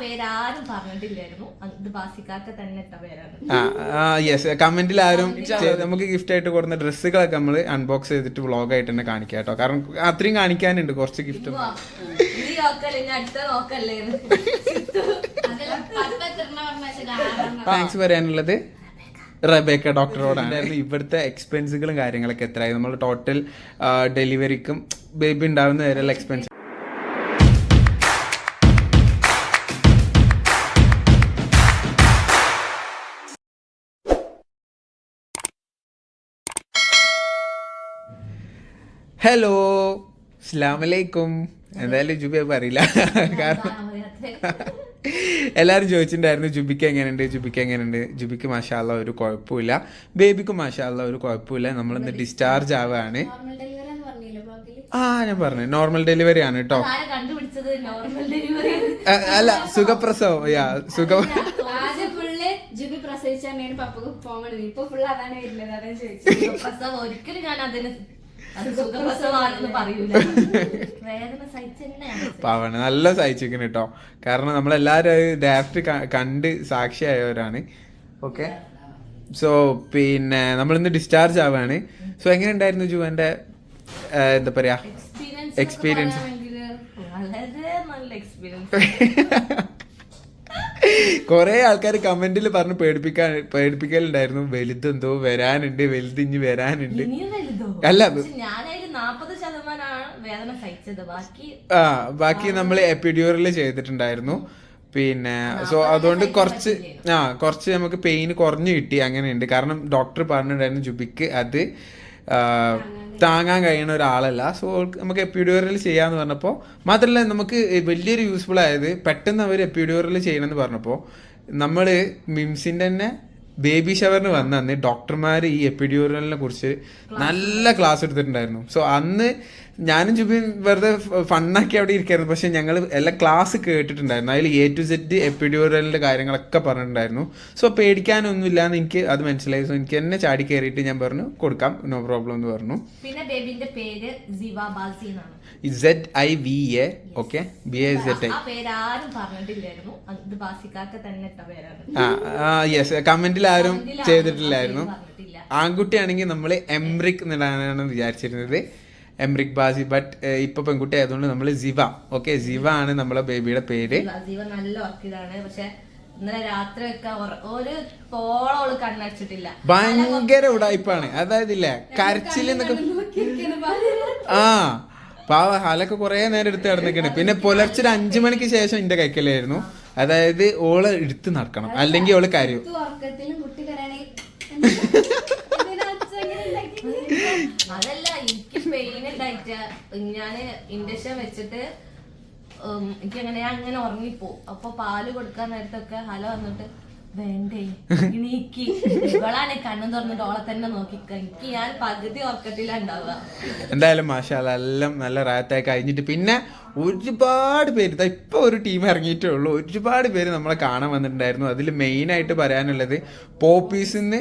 പേരാരും പറഞ്ഞിട്ടില്ലായിരുന്നു. ഇത് ബാസിക്കാക്ക തന്നെ ഇട്ട പേരാണ്. ആ യെസ് കമന്റിൽ ആരും ചെയ്ത് നമുക്ക് ഗിഫ്റ്റ് ആയിട്ട് കൊടുക്കുന്ന ഡ്രസ്സുകളൊക്കെ നമ്മൾ അൺബോക്സ് ചെയ്തിട്ട് വ്ളോഗ് ആയിട്ട് തന്നെ കാണിക്കാം കേട്ടോ. കാരണം അത്രയും കാണിക്കാനുണ്ട് കുറച്ച് ഗിഫ്റ്റ് താങ്ക്സ് പറയാനുള്ളത് റബേക്ക. ഡോക്ടറോടാണ്. ഇവിടുത്തെ എക്സ്പെൻസുകളും കാര്യങ്ങളൊക്കെ എത്രയായി? നമ്മൾ ടോട്ടൽ ഡെലിവറിക്കും ബേബി ഉണ്ടാവുന്ന വരെയുള്ള എക്സ്പെൻസ് ഹലോ അസ്ലാമലൈക്കും എന്തായാലും ജുബിയെ പറയില്ല. കാരണം എല്ലാവരും ചോദിച്ചിട്ടുണ്ടായിരുന്നു ജുബിക്ക് എങ്ങനെയുണ്ട് ജുബിക്ക് എങ്ങനെയുണ്ട്? ജുബിക്ക് മാഷാല്ല ഒരു കുഴപ്പമില്ല. ബേബിക്ക് മാഷാല്ല ഒരു കുഴപ്പമില്ല. നമ്മളിന്ന് ഡിസ്ചാർജ് ആവുകയാണ് ആ ഞാൻ പറഞ്ഞു. നോർമൽ ഡെലിവറി ആണ് കേട്ടോ അല്ല സുഖപ്രസവം. യാ സുഖ. ജുബി പ്രസവിച്ച തന്നെയാണ് പപ്പക്ക് പോകണത് ഇപ്പൊ ഫുള്ള് അതാണ് വരുന്നത്. അതാണ് ചോദിച്ചത്. പ്രസവം ഒരിക്കലും ഞാൻ അതിന് തന്നെയാണ് നല്ല സഹിച്ചിരിക്കുന്നു കേട്ടോ കാരണം നമ്മളെല്ലാവരും ഡയറക്റ്റ് കണ്ട് സാക്ഷിയായവരാണ്. ഓക്കെ സോ പിന്നെ നമ്മളിന്ന് ഡിസ്ചാർജ് ആവാണ്. സോ എങ്ങനെ ഉണ്ടായിരുന്നു ജുവന്റെ എന്താ പറയാ? എക്സ്പീരിയൻസ്. വളരെ നല്ല എക്സ്പീരിയൻസ് കൊറേ ആൾക്കാർ കമന്റിൽ പറഞ്ഞ് പേടിപ്പിക്കാൻ പേടിപ്പിക്കലുണ്ടായിരുന്നു. വലുത് എന്തോ വരാനുണ്ട് വലുത് ഇനി വരാനുണ്ട്. അല്ല ആ ബാക്കി നമ്മൾ എപ്പിഡ്യൂറിൽ ചെയ്തിട്ടുണ്ടായിരുന്നു. പിന്നെ സോ അതുകൊണ്ട് കുറച്ച് ആ കുറച്ച് നമുക്ക് പെയിൻ കുറഞ്ഞു കിട്ടി അങ്ങനെയുണ്ട്. കാരണം ഡോക്ടർ പറഞ്ഞിട്ടുണ്ടായിരുന്നു ജുബിക്ക് അത് താങ്ങാൻ കഴിയുന്ന ഒരാളല്ല. സോ നമുക്ക് എപ്പിഡിയോറിൽ ചെയ്യാമെന്ന് പറഞ്ഞപ്പോൾ മാത്രമല്ല നമുക്ക് വലിയൊരു യൂസ്ഫുൾ ആയത് പെട്ടെന്ന് അവർ എപ്പിഡിയോറിൽ ചെയ്യണമെന്ന് പറഞ്ഞപ്പോൾ നമ്മൾ മിംസിന്റെ തന്നെ ബേബി ഷവറിന് വന്ന അന്ന് ഡോക്ടർമാർ ഈ എപ്പിഡ്യൂറലിനെ കുറിച്ച് നല്ല ക്ലാസ് എടുത്തിട്ടുണ്ടായിരുന്നു. സോ അന്ന് ഞാനും ചുബിയും വെറുതെ ഫണ്ണാക്കി അവിടെ ഇരിക്കായിരുന്നു. പക്ഷെ ഞങ്ങൾ എല്ലാ ക്ലാസ് കേട്ടിട്ടുണ്ടായിരുന്നു. അതിൽ എ ടു സെറ്റ് എപ്പിഡ്യൂറലിന്റെ കാര്യങ്ങളൊക്കെ പറഞ്ഞിട്ടുണ്ടായിരുന്നു. സോ പേടിക്കാനൊന്നുമില്ല എന്ന് എനിക്ക് അത് മനസ്സിലായി. സോ എനിക്ക് എന്നെ ചാടി കയറിയിട്ട് ഞാൻ പറഞ്ഞു കൊടുക്കാം നോ പ്രോബ്ലം എന്ന് പറഞ്ഞു. പിന്നെ ബേബിന്റെ പേര് Z I V A okay B A set I yes കമന്റിൽ ആരും ചെയ്തിട്ടില്ലായിരുന്നു. ആൺകുട്ടിയാണെങ്കിൽ നമ്മൾ എംറിക് എന്നിടാനാണ് വിചാരിച്ചിരുന്നത്. എംറിക് ബാസി ബട്ട് ഇപ്പൊ പെൺകുട്ടി ആയതുകൊണ്ട് നമ്മൾ സിവ ഓക്കെ സിവ ആണ് നമ്മളെ ബേബിയുടെ പേര്. ജീവ നല്ല വർക്കിലാണ് പക്ഷെ ഭയങ്കര ഉടായ്പാണ്. അതായത് ഇല്ലേ കരച്ചിൽ ആ പാവ ഹാലൊക്കെ കുറെ നേരം എടുത്ത് കിടന്നിക്കണ് പിന്നെ പുലർച്ചെ ഒരു അഞ്ചു മണിക്ക് ശേഷം എന്റെ കൈക്കലായിരുന്നു അതായത് ഓൾ എടുത്ത് നടക്കണം. അല്ലെങ്കിൽ ഓൾ കരയും. അതല്ല പെയിൻ ഉണ്ടായിട്ട് ഞാൻ ഇൻഡക്ഷൻ വെച്ചിട്ട് എനിക്ക് അങ്ങനെ അങ്ങനെ ഉറങ്ങിപ്പോ. അപ്പൊ പാൽ കൊടുക്കാൻ നേരത്തൊക്കെ ഹലോ വന്നിട്ട് നീക്കി ഓളെ തന്നെ എനിക്ക് ഞാൻ എന്തായാലും മാഷാല എല്ലാം നല്ല റാത്തായി കഴിഞ്ഞിട്ട് പിന്നെ ഒരുപാട് പേര് ഇപ്പൊ ഒരു ടീം ഇറങ്ങിയിട്ടേ ഉള്ളൂ. ഒരുപാട് പേര് നമ്മളെ കാണാൻ വന്നിട്ടുണ്ടായിരുന്നു. അതിൽ മെയിൻ ആയിട്ട് പറയാനുള്ളത് പോപ്പീസിൽ നിന്ന്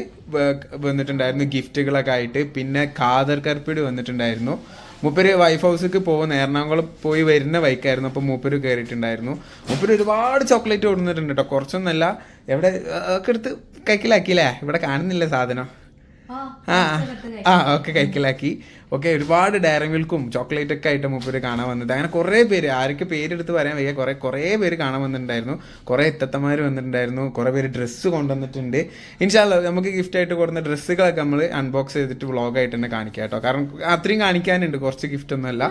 വന്നിട്ടുണ്ടായിരുന്നു ഗിഫ്റ്റുകളൊക്കെ ആയിട്ട്. പിന്നെ കാതർ കർപ്പിട് വന്നിട്ടുണ്ടായിരുന്നു. മൂപ്പര് വൈഫ് ഹൗസിലേക്ക് പോകുന്ന എറണാകുളം പോയി വരുന്ന ബൈക്കായിരുന്നു അപ്പോൾ മൂപ്പര് കയറിയിട്ടുണ്ടായിരുന്നു മൂപ്പര് ഒരുപാട് ചോക്ലേറ്റ് കൊടുത്തിട്ടുണ്ട് കേട്ടോ കുറച്ചൊന്നല്ല എവിടെ ഒക്കെ എടുത്ത് കൈക്കിലാക്കിയില്ലേ? ഇവിടെ കാണുന്നില്ല സാധനം? ആ, ആ ആ ഓക്കെ കൈക്കലാക്കി. ഓക്കെ ഒരുപാട് ഡയറി മിൽക്കും ചോക്ലേറ്റ് ഒക്കെ ആയിട്ട് മൂപ്പര് കാണാൻ വന്നിട്ട്. അങ്ങനെ കുറേ പേര് ആർക്ക് പേരെടുത്ത് പറയാൻ വയ്യ കുറേ കുറേ പേര് കാണാൻ വന്നിട്ടുണ്ടായിരുന്നു. കുറേ എത്തത്തമാർ വന്നിട്ടുണ്ടായിരുന്നു. കുറേ പേര് ഡ്രസ്സ് കൊണ്ടുവന്നിട്ടുണ്ട്. ഇൻഷാല്ല നമുക്ക് ഗിഫ്റ്റ് ആയിട്ട് കൊടുത്ത ഡ്രസ്സുകളൊക്കെ നമ്മൾ അൺബോക്സ് ചെയ്തിട്ട് വ്ളോഗ് ആയിട്ട് തന്നെ കാണിക്കാം കേട്ടോ. കാരണം അത്രയും കാണിക്കാനുണ്ട് കുറച്ച് ഗിഫ്റ്റ് ഒന്നുമല്ല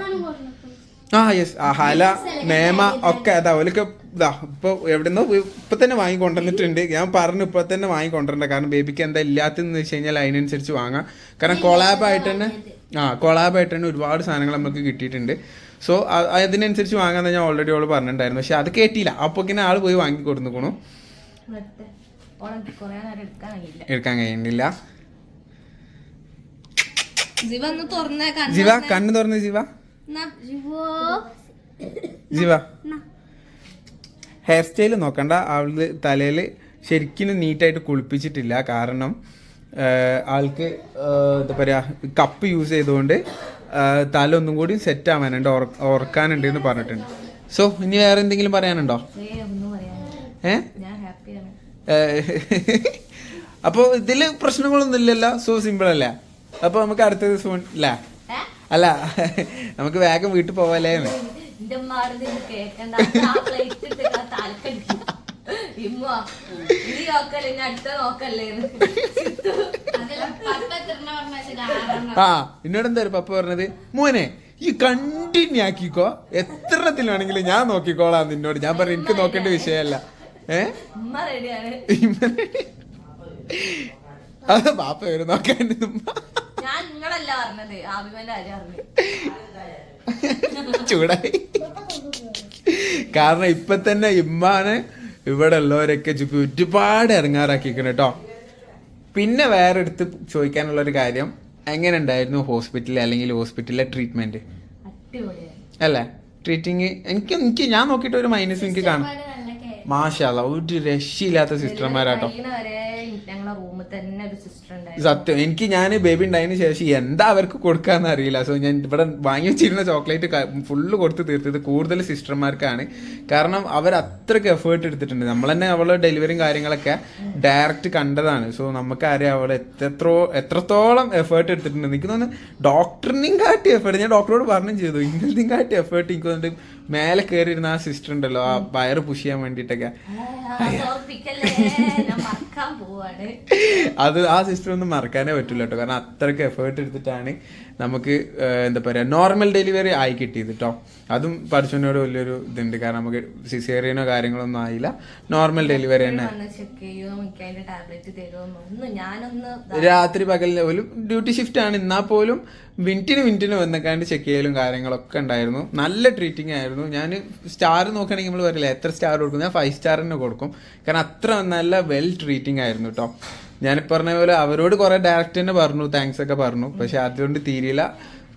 ആ യെസ് ആ ഹല മേമ ഒക്കെ അതാ ഓലൊക്കെ ഇതാ ഇപ്പൊ എവിടെന്നോ ഇപ്പൊ തന്നെ വാങ്ങി കൊണ്ടുവന്നിട്ടുണ്ട്. ഞാൻ പറഞ്ഞു ഇപ്പൊ തന്നെ വാങ്ങി കൊണ്ടുവരണ്ട. കാരണം ബേബിക്ക് എന്താ ഇല്ലാത്തെന്ന് വെച്ച് കഴിഞ്ഞാൽ അതിനനുസരിച്ച് വാങ്ങാം. കാരണം കൊളാബായിട്ട് തന്നെ ആ കൊളാബായിട്ട് തന്നെ ഒരുപാട് സാധനങ്ങൾ നമുക്ക് കിട്ടിയിട്ടുണ്ട്. സോ അതിനനുസരിച്ച് വാങ്ങാൻ ഞാൻ ഓൾറെഡി ഓൾ പറഞ്ഞിട്ടുണ്ടായിരുന്നു. പക്ഷെ അത് കേട്ടില്ല. അപ്പൊ ഇങ്ങനെ ആൾ പോയി വാങ്ങി കൊടുത്തുക്കണു എടുക്കാൻ കഴിയുന്നില്ല. ജീവ തുറന്നേ ജീവ കണ്ണ് തുറന്ന് ജീവ. ജീവ. ഹെയർ സ്റ്റൈൽ നോക്കണ്ട. അവൾ തലയിൽ ശരിക്കും നീറ്റായിട്ട് കുളിപ്പിച്ചിട്ടില്ല. കാരണം ആൾക്ക് എന്താ പറയുക കപ്പ് യൂസ് ചെയ്തുകൊണ്ട് തല ഒന്നും കൂടി സെറ്റ് ആവാനുണ്ട് ഓർക്കാനുണ്ട് എന്ന് പറഞ്ഞിട്ടുണ്ട് സോ ഇനി വേറെ എന്തെങ്കിലും പറയാനുണ്ടോ അപ്പോൾ ഇതിൽ പ്രശ്നങ്ങളൊന്നും ഇല്ലല്ലോ സോ സിമ്പിൾ അല്ല അപ്പൊ നമുക്ക് അടുത്ത ദിവസം അല്ലേ അല്ല നമുക്ക് വേഗം വീട്ടിൽ പോവാല്ലേ ഇത് ഇമ്മ നോക്കല്ലേ ഇനി അടുത്ത നോക്കല്ലേ. ആ എന്നോട് എന്തായാലും പപ്പ പറഞ്ഞത്? മോനെ ഈ കണ്ടിന്യൂ ആക്കിക്കോ. എത്രത്തിൽ വേണമെങ്കിലും ഞാൻ നോക്കിക്കോളാം നിന്നോട്. ഞാൻ പറഞ്ഞു എനിക്ക് നോക്കേണ്ട വിഷയമല്ല. ഏഹ് അത് പാപ്പ വരും നോക്കാൻ ചൂടായി. കാരണം ഇപ്പൊ തന്നെ ഇമ്മാനെ ഇവിടെ ഉള്ളവരൊക്കെ ചുപ്പി ഒരുപാട് ഇറങ്ങാറാക്കിക്കണം കേട്ടോ. പിന്നെ വേറെ എടുത്ത് ചോദിക്കാനുള്ള ഒരു കാര്യം എങ്ങനെ ഉണ്ടായിരുന്നു ഹോസ്പിറ്റലിൽ അല്ലെങ്കിൽ ഹോസ്പിറ്റലിലെ ട്രീറ്റ്മെന്റ് അല്ലേ? ട്രീറ്റിങ് എനിക്ക് എനിക്ക് ഞാൻ നോക്കിയിട്ട് ഒരു മൈനസ് എനിക്ക് കാണാം. മാഷാല്ല ഒരു രക്ഷയില്ലാത്ത സിസ്റ്റർമാരാട്ടോ. റൂമിൽ തന്നെ ഒരു സിസ്റ്റർ ഉണ്ടായിരുന്നു. സത്യം. എനിക്ക് ഞാൻ ബേബി ഉണ്ടായതിനു ശേഷം എന്താ അവർക്ക് കൊടുക്കാന്ന് അറിയില്ല. സോ ഞാൻ ഇവിടെ വാങ്ങി വെച്ചിരുന്ന ചോക്ലേറ്റ് ഫുള്ള് കൊടുത്ത് തീർത്തത് കൂടുതൽ സിസ്റ്റർമാർക്കാണ് കാരണം അവർ അത്രയ്ക്ക് എഫേർട്ട് എടുത്തിട്ടുണ്ട്. നമ്മൾ തന്നെ അവളെ ഡെലിവറിയും കാര്യങ്ങളൊക്കെ ഡയറക്റ്റ് കണ്ടതാണ്. സോ നമുക്കറിയാം അവൾ എത്രത്രോ എത്രത്തോളം എഫേർട്ട് എടുത്തിട്ടുണ്ട്. എനിക്ക് തോന്നുന്നു ഡോക്ടറിനെയും കാട്ടി എഫേർട്ട് ഞാൻ ഡോക്ടറോട് പറഞ്ഞു ചെയ്തു. ഇന്നലത്തെയും കാട്ടി എഫേർട്ട് എനിക്ക് തോന്നുന്നുണ്ട്. മേലെ കയറിയിരുന്ന ആ സിസ്റ്റർ ഉണ്ടല്ലോ ആ വയറ് പുഷ് ചെയ്യാൻ വേണ്ടിട്ടൊക്കെ അത് ആ സിസ്റ്റർ ഒന്നും മറക്കാനേ പറ്റില്ല കേട്ടോ. കാരണം അത്രയ്ക്ക് എഫേർട്ട് എടുത്തിട്ടാണ് നമുക്ക് എന്താ പറയുക നോർമൽ ഡെലിവറി ആയി കിട്ടിയത് കേട്ടോ അതും പഠിച്ചതിനോട് വലിയൊരു ഇതുണ്ട്. കാരണം നമുക്ക് സിസേറിയനോ കാര്യങ്ങളൊന്നും ആയില്ല. നോർമൽ ഡെലിവറി തന്നെ. രാത്രി പകലിൽ ഒരു ഡ്യൂട്ടി ഷിഫ്റ്റ് ആണ്. എന്നാൽ പോലും മിനിറ്റിന് മിനിറ്റിന് വന്നേക്കാണ്ട് ചെക്ക് ചെയ്യലും കാര്യങ്ങളൊക്കെ ഉണ്ടായിരുന്നു. നല്ല ട്രീറ്റിംഗ് ആയിരുന്നു. ഞാൻ സ്റ്റാർ നോക്കുകയാണെങ്കിൽ നമ്മൾ പറയില്ല എത്ര സ്റ്റാർ കൊടുക്കും? ഞാൻ ഫൈവ് സ്റ്റാർ തന്നെ കൊടുക്കും. കാരണം അത്ര നല്ല വെൽ ട്രീറ്റിംഗ് ആയിരുന്നു കേട്ടോ ഞാൻ പറഞ്ഞ പോലെ അവരോട് കുറെ ഡയറക്റ്റ് തന്നെ പറഞ്ഞു താങ്ക്സ് ഒക്കെ പറഞ്ഞു. പക്ഷെ അതുകൊണ്ട് തീരില്ല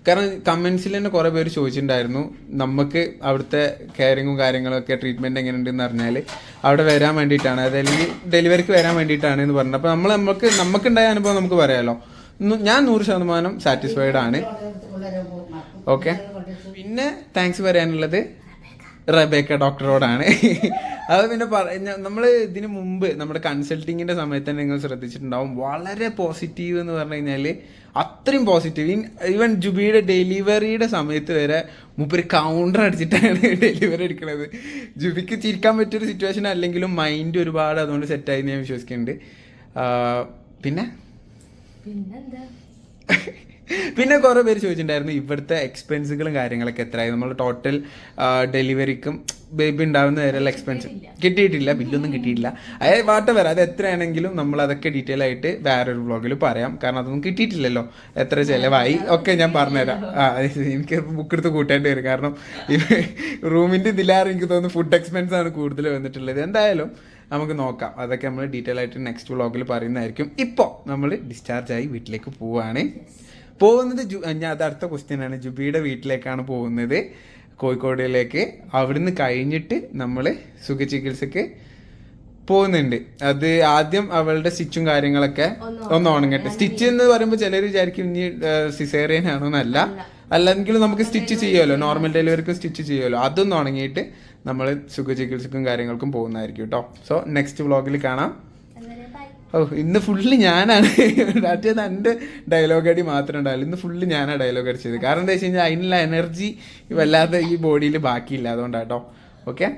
കാരണം കമന്റ്സിൽ തന്നെ കുറെ പേര് ചോദിച്ചിട്ടുണ്ടായിരുന്നു നമുക്ക് അവിടുത്തെ കെയറിങ്ങും കാര്യങ്ങളൊക്കെ ട്രീറ്റ്മെന്റ് എങ്ങനെയുണ്ടെന്ന് പറഞ്ഞാൽ അവിടെ വരാൻ വേണ്ടിയിട്ടാണ് അതല്ലെങ്കിൽ ഡെലിവറിക്ക് വരാൻ വേണ്ടിയിട്ടാണ് എന്ന് പറഞ്ഞത് അപ്പോൾ നമ്മൾ നമുക്ക് നമുക്കുണ്ടായ അനുഭവം നമുക്ക് പറയാമല്ലോ ഞാൻ നൂറ് ശതമാനം സാറ്റിസ്ഫൈഡ് ആണ്. ഓക്കെ പിന്നെ താങ്ക്സ് പറയാനുള്ളത് റബേക്ക ഡോക്ടറോടാണ്. അത് പിന്നെ പറഞ്ഞ നമ്മൾ ഇതിന് മുമ്പ് നമ്മുടെ കൺസൾട്ടിങ്ങിന്റെ സമയത്ത് തന്നെ നിങ്ങൾ ശ്രദ്ധിച്ചിട്ടുണ്ടാവും. വളരെ പോസിറ്റീവ് എന്ന് പറഞ്ഞു കഴിഞ്ഞാൽ അത്രയും പോസിറ്റീവ് ഈവൻ ജുബിയുടെ ഡെലിവറിയുടെ സമയത്ത് വരെ മൂപ്പര് കൗണ്ടർ അടിച്ചിട്ടാണ് ഡെലിവറി എടുക്കുന്നത് ജുബിക്ക് ചിരിക്കാൻ പറ്റിയൊരു സിറ്റുവേഷൻ അല്ലെങ്കിലും മൈൻഡ് ഒരുപാട് അതുകൊണ്ട് സെറ്റായി ഞാൻ വിശ്വസിക്കുന്നുണ്ട്. പിന്നെ? പിന്നെന്താ? പിന്നെ കുറെ പേര് ചോദിച്ചിട്ടുണ്ടായിരുന്നു ഇവിടുത്തെ എക്സ്പെൻസുകളും കാര്യങ്ങളൊക്കെ എത്രയായി? നമ്മൾ ടോട്ടൽ ഡെലിവറിക്കും ബേബി ഉണ്ടാവുന്ന വരെയുള്ള എക്സ്പെൻസ് കിട്ടിയിട്ടില്ല. ബില്ലൊന്നും കിട്ടിയിട്ടില്ല. അതായത് വാട്ട് വരാം അത് എത്രയാണെങ്കിലും നമ്മൾ അതൊക്കെ ഡീറ്റെയിൽ ആയിട്ട് വേറൊരു വ്ളോഗിൽ പറയാം. കാരണം അതൊന്നും കിട്ടിയിട്ടില്ലല്ലോ. എത്ര ചിലവായി? ഒക്കെ ഞാൻ പറഞ്ഞുതരാം. ആ എനിക്ക് ബുക്ക് എടുത്ത് കൂട്ടേണ്ടി വരും. കാരണം റൂമിന്റെ ഇതിലാറ് എനിക്ക് തോന്നുന്നു ഫുഡ് എക്സ്പെൻസ് ആണ് കൂടുതൽ വന്നിട്ടുള്ളത്. എന്തായാലും നമുക്ക് നോക്കാം. അതൊക്കെ നമ്മൾ ഡീറ്റെയിൽ ആയിട്ട് നെക്സ്റ്റ് വ്ളോഗിൽ പറയുന്നതായിരിക്കും. ഇപ്പോൾ നമ്മൾ ഡിസ്ചാർജ് ആയി വീട്ടിലേക്ക് പോവാണ്. പോകുന്നത് ജു ഞാൻ അത് അടുത്ത ക്വസ്റ്റ്യൻ ആണ്. ജുബിയുടെ വീട്ടിലേക്കാണ് പോകുന്നത്. കോഴിക്കോടിലേക്ക്. അവിടുന്ന് കഴിഞ്ഞിട്ട് നമ്മൾ സുഖചികിത്സക്ക് പോകുന്നുണ്ട്. അത് ആദ്യം അവളുടെ സ്റ്റിച്ചും കാര്യങ്ങളൊക്കെ ഒന്ന് ഉണങ്ങട്ടെ. സ്റ്റിച്ച് എന്ന് പറയുമ്പോൾ ചിലർ വിചാരിക്കും ഇനി സിസേറിയൻ ആണോ എന്നല്ല അല്ലെങ്കിൽ നമുക്ക് സ്റ്റിച്ച് ചെയ്യുമല്ലോ. നോർമൽ ഡെലിവറിക്ക് സ്റ്റിച്ച് ചെയ്യുമല്ലോ. അതൊന്നും ഉണങ്ങിയിട്ട് നമ്മൾ സുഖചികിത്സക്കും കാര്യങ്ങൾക്കും പോകുന്നതായിരിക്കും കേട്ടോ സോ നെക്സ്റ്റ് വ്ളോഗിൽ കാണാം. ഓ ഇന്ന് ഫുള്ള് ഞാനാണ്. മറ്റേത് എന്റെ ഡയലോഗ് അടി മാത്രമേ ഉണ്ടാവില്ല ഇന്ന് ഫുള്ള് ഞാനാണ് ഡയലോഗ് അടിച്ചത് കാരണം എന്താ വെച്ച് കഴിഞ്ഞാൽ അതിനുള്ള എനർജി വല്ലാതെ ഈ ബോഡിയിൽ ബാക്കിയില്ല. അതുകൊണ്ടാട്ടോ. ഓക്കെ